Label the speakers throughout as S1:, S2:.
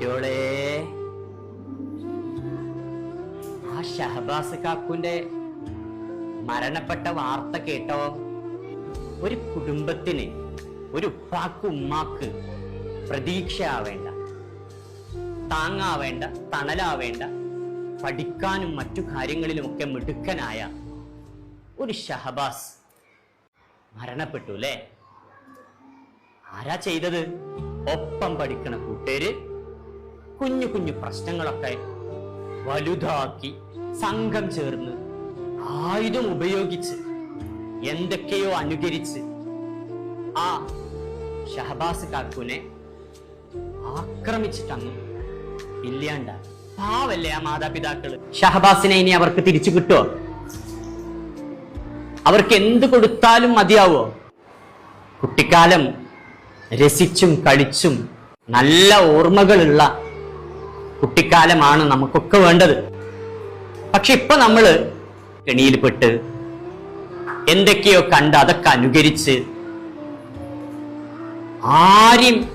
S1: കുട്ടിയോളെ ആ ഷഹബാസ് കാക്കുന്റെ മരണപ്പെട്ട വാർത്ത കേട്ടോ. ഒരു കുടുംബത്തിന് ഒരു ഉപ്പാക്ക് ഉമ്മാക്ക് പ്രതീക്ഷ ആവേണ്ട താങ്ങാവേണ്ട തണലാവേണ്ട പഠിക്കാനും മറ്റു കാര്യങ്ങളിലും ഒക്കെ മിടുക്കനായ ഒരു ഷഹബാസ് മരണപ്പെട്ടു അല്ലേ? ആരാ ചെയ്തത്? ഒപ്പം പഠിക്കണ കൂട്ടുകാര് കുഞ്ഞു കുഞ്ഞു പ്രശ്നങ്ങളൊക്കെ വലുതാക്കി സംഘം ചേർന്ന് ആയുധം ഉപയോഗിച്ച് എന്തൊക്കെയോ അനുകരിച്ച് ആ ഷഹബാസ് കാക്കുനെ ആക്രമിച്ചിട്ടങ്ങ് ഇല്ലാണ്ട. പാവല്ലേ ആ മാതാപിതാക്കൾ. ഷഹബാസിനെ ഇനി അവർക്ക് തിരിച്ചു കിട്ടുമോ അവർക്ക് എന്ത് കൊടുത്താലും മതിയാവോ? കുട്ടിക്കാലം രസിച്ചും കളിച്ചും നല്ല ഓർമ്മകളുള്ള കുട്ടിക്കാലമാണ് നമുക്കൊക്കെ വേണ്ടത്. പക്ഷെ ഇപ്പൊ നമ്മൾ കെണിയിൽപ്പെട്ട് എന്തൊക്കെയോ കണ്ട് അതൊക്കെ അനുകരിച്ച് ആരും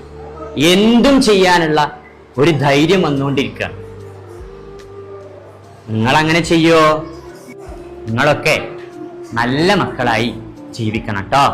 S1: എന്തും ചെയ്യാനുള്ള ഒരു ധൈര്യം വന്നുകൊണ്ടിരിക്കുകയാണ്. നിങ്ങൾ അങ്ങനെ ചെയ്യോ? നിങ്ങളൊക്കെ നല്ല മക്കളായി ജീവിക്കണം കേട്ടോ.